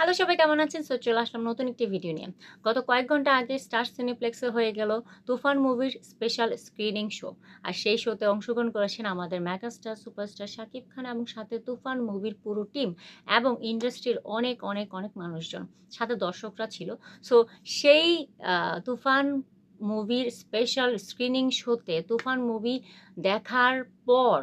Hello সবাই, কেমন আছেন? সো চলে আসলাম নতুন একটি ভিডিও নিয়ে। গত কয়েক ঘণ্টা আগে স্টার সিনেপ্লেক্সে হয়ে গেল তুফান মুভির স্পেশাল স্ক্রিনিং শো আর সেই শোতে অংশগ্রহণ করেছেন আমাদের মেগাস্টার সুপারস্টার শাকিব খান এবং সাথে তুফান মুভির পুরো টিম এবং ইন্ডাস্ট্রির অনেক অনেক অনেক মানুষজন, সাথে দর্শকরা ছিল। সো সেই তুফান মুভির স্পেশাল স্ক্রিনিং শোতে তুফান মুভি দেখার পর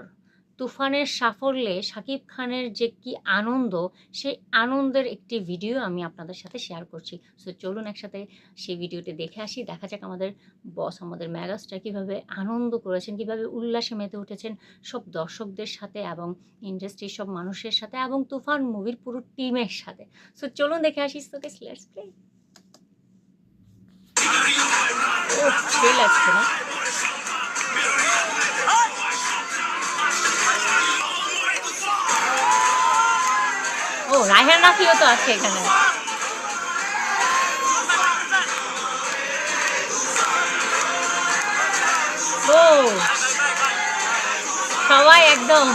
তুফানের সাফল্যে শাকিব খানের যে কি আনন্দ সেই আনন্দের একটি ভিডিও আমি আপনাদের সাথে শেয়ার করছি। সো চলুন একসাথে সেই ভিডিওটি দেখে আসি। দেখা যাক আমাদের বস আমাদের ম্যাগাস্টার কীভাবে আনন্দ করেছেন কীভাবে উল্লাসে মেতে উঠেছেন সব দর্শকদের সাথে এবং ইন্ডাস্ট্রির সব মানুষের সাথে এবং তুফান মুভির পুরো টিমের সাথে। সো চলুন দেখে আসি তোকে লেটস প্লে ও লাগছে না? রায়হান রাফিও তো আছে এখানে। ও সবাই একদম।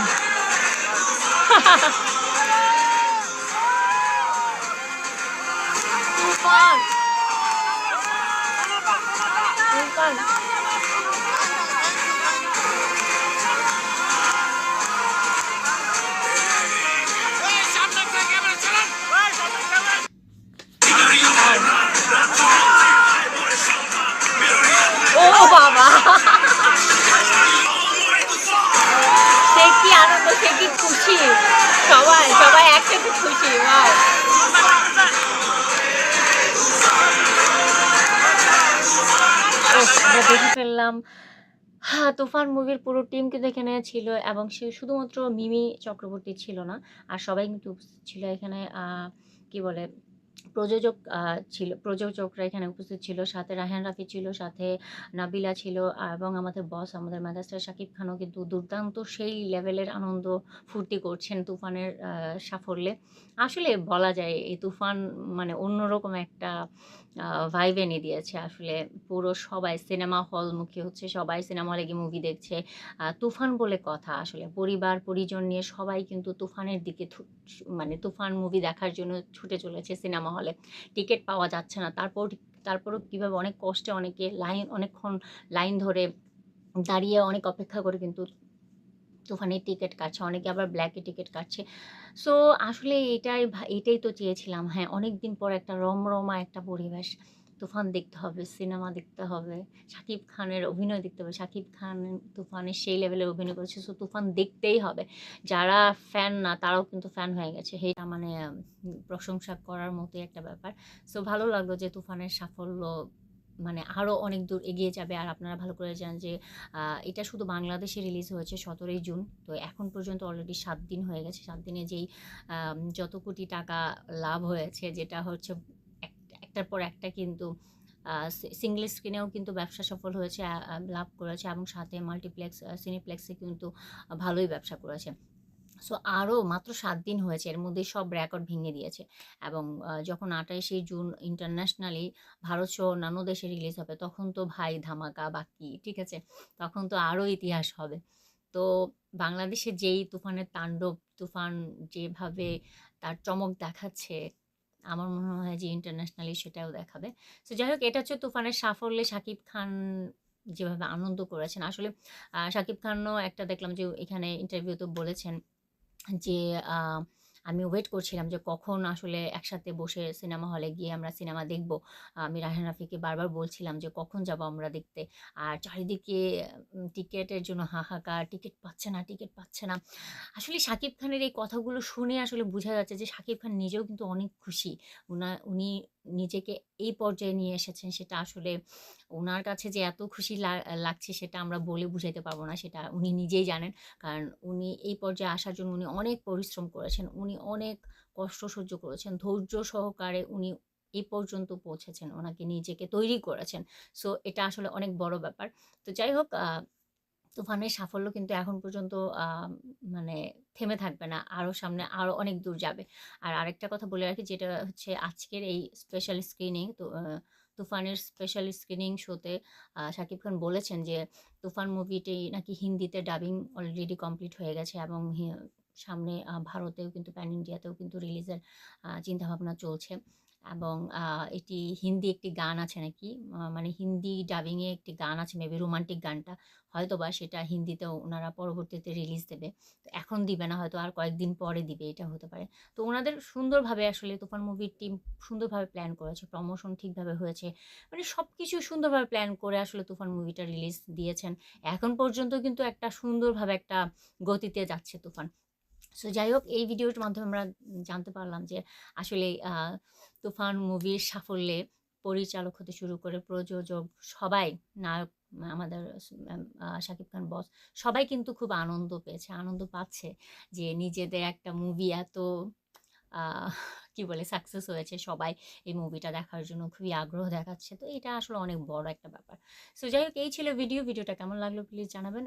তুফান তুফান কি আনন্দ, সে কি খুশি? সবাই সবাই একসাথে খুশি আমরা দেখে ফেললাম। হ্যাঁ তুফান মুভির পুরো টিম কিন্তু এখানে ছিল এবং সে শুধুমাত্র মিমি চক্রবর্তী ছিল না, আর সবাই কিন্তু ছিল এখানে কি বলে প্রযোজক ছিল, প্রযোজকরা এখানে উপস্থিত ছিল, সাথে রাহান রাফি ছিল, সাথে নাবিলা ছিল, এবং আমাদের বস আমাদের মেগাস্টার শাকিব খানও কিন্তু দুর্দান্ত সেই লেভেলের আনন্দ ফুর্তি করছেন তুফানের সাফল্যে। আসলে বলা যায় এই তুফান মানে অন্যরকম একটা ভাইব এনে দিয়েছে। আসলে পুরো সবাই সিনেমা হলমুখী হচ্ছে, সবাই সিনেমা হলে গিয়ে মুভি দেখছে। তুফান বলে কথা আসলে। পরিবার, পরিজন নিয়ে সবাই কিন্তু তুফানের দিকে মানে তুফান মুভি দেখার জন্য ছুটে চলেছে সিনেমা হলে টিকিট পাওয়া যাচ্ছে না। তারপর, তারপরও কীভাবে অনেক কষ্টে অনেকে লাইন, অনেকক্ষণ লাইন ধরে দাঁড়িয়ে অনেক অপেক্ষা করে কিন্তু তুফানের টিকিট কাটছে, অনেকে আবার ব্ল্যাকে টিকিট কাটছে। সো আসলে এটাই এটাই তো চেয়েছিলাম। হ্যাঁ অনেক দিন পর একটা রমরমা একটা পরিবেশ। তুফান দেখতে হবে, সিনেমা দেখতে হবে, শাকিব খানের অভিনয় দেখতে হবে, শাকিব খান তুফানের সেই লেভেলের অভিনয় করেছে সো তুফান দেখতেই হবে। যারা ফ্যান না, তারাও কিন্তু ফ্যান হয়ে গেছে। এটা মানে প্রশংসা করার মতোই একটা ব্যাপার। সো ভালো লাগল যে তুফানের সাফল্য মানে আরও অনেক দূর এগিয়ে যাবে। আর আপনারা ভালো করে জানেন যে এটা শুধু বাংলাদেশে রিলিজ হয়েছে সতেরোই জুন। তো এখন পর্যন্ত অলরেডি সাত দিন হয়ে গেছে। সাত দিনে যেই যত কোটি টাকা লাভ হয়েছে, যেটা হচ্ছে একটার পর একটা কিন্তু সিঙ্গেল স্ক্রিনেও কিন্তু ব্যবসা সফল হয়েছে লাভ করেছে এবং সাথে মাল্টিপ্লেক্স সিনেপ্লেক্সে কিন্তু ভালোই ব্যবসা করেছে। সো আরও মাত্র সাত দিন হয়েছে, এর মধ্যে সব রেকর্ড ভেঙে দিয়েছে এবং যখন আঠাইশে জুন ইন্টারন্যাশনালি ভারত সহ অন্যান্য দেশে রিলিজ হবে, তখন তো ভাই ধামাকা বাকি ঠিক আছে? তখন তো আরও ইতিহাস হবে। তো বাংলাদেশে যেই তুফানের তাণ্ডব, তুফান যেভাবে তার চমক দেখাচ্ছে আমার মনে হয় যে ইন্টারন্যাশনালি সেটাও দেখাবে। সো যাই হোক এটা হচ্ছে তুফানের সাফল্যে শাকিব খান যেভাবে আনন্দ করেছেন। আসলে সাকিব শাকিব খানও একটা দেখলাম যে এখানে ইন্টারভিউতে বলেছেন যে আমি ওয়েট করছিলাম যে কখন আসলে একসাথে বসে সিনেমা হলে গিয়ে আমরা সিনেমা দেখব। আমি রাহান রাফিকে বারবার বলছিলাম যে কখন যাব আমরা দেখতে? আর চারিদিকে টিকিটের জন্য হাহাকার টিকিট পাচ্ছে না টিকিট পাচ্ছে না। আসলে শাকিব খানের এই কথাগুলো শুনে আসলে বোঝা যাচ্ছে যে শাকিব খান নিজেও কিন্তু অনেক খুশি। উনি নিজেকে এই পর্যায়ে নিয়ে এসেছেন, সেটা আসলে ওনার কাছে যে এত খুশি লাগছে সেটা আমরা বলে বুঝাইতে পারব না, সেটা উনি নিজেই জানেন। কারণ উনি এই পর্যায়ে আসার জন্য উনি অনেক পরিশ্রম করেছেন, উনি অনেক কষ্ট সহ্য করেছেন, ধৈর্য সহকারে উনি এই পর্যন্ত পৌঁছেছেন, ওনাকে নিজেকে তৈরি করেছেন। সো এটা আসলে অনেক বড় ব্যাপার। তো যাই হোক তুফানের সাফল্য কিন্তু এখন পর্যন্ত মানে থেমে থাকবে না। আরও সামনে আরও অনেক দূর যাবে। আর আরেকটা কথা বলে রাখি, যেটা হচ্ছে আজকের এই স্পেশাল স্ক্রিনিং তো তুফানের স্পেশাল স্ক্রিনিং শোতে শাকিব খান বলেছেন যে, তুফান মুভিটি নাকি হিন্দিতে ডাবিং অলরেডি কমপ্লিট হয়ে গেছে এবং সামনে ভারতেও কিন্তু প্যান ইন্ডিয়াতেও কিন্তু রিলিজের চিন্তাভাবনা চলছে এবং এটি হিন্দি একটি গান আছে নাকি। মানে হিন্দি ডাবিংয়ে একটি গান আছে মেবি রোমান্টিক গানটা। হয়তো বা সেটা হিন্দিতেও ওনারা পরবর্তীতে রিলিজ দেবে। তো এখন দিবে না, হয়তো আর কয়েকদিন পরে দিবে, এটা হতে পারে। তো ওনাদের সুন্দরভাবে আসলে তুফান মুভির টিম সুন্দরভাবে প্ল্যান করেছে। প্রমোশন ঠিকভাবে হয়েছে। মানে সব কিছু সুন্দরভাবে প্ল্যান করে আসলে তুফান মুভিটা রিলিজ দিয়েছেন। এখন পর্যন্ত কিন্তু একটা সুন্দরভাবে একটা গতিতে যাচ্ছে তুফান। সো যাই হোক এই ভিডিওর মাধ্যমে আমরা জানতে পারলাম যে আসলে তুফান মুভির সাফল্যে পরিচালক হতে শুরু করে প্রযোজক সবাই, নায়ক আমাদের শাকিব খান বস সবাই কিন্তু খুব আনন্দ পেয়েছে। আনন্দ পাচ্ছে যে নিজেদের একটা মুভি এত কি বলে সাকসেস হয়েছে। সবাই এই মুভিটা দেখার জন্য খুবই আগ্রহ দেখাচ্ছে। তো এটা আসলে অনেক বড় একটা ব্যাপার। সো যাই হোক এই ছিল ভিডিও। ভিডিওটা কেমন লাগল প্লিজ জানাবেন।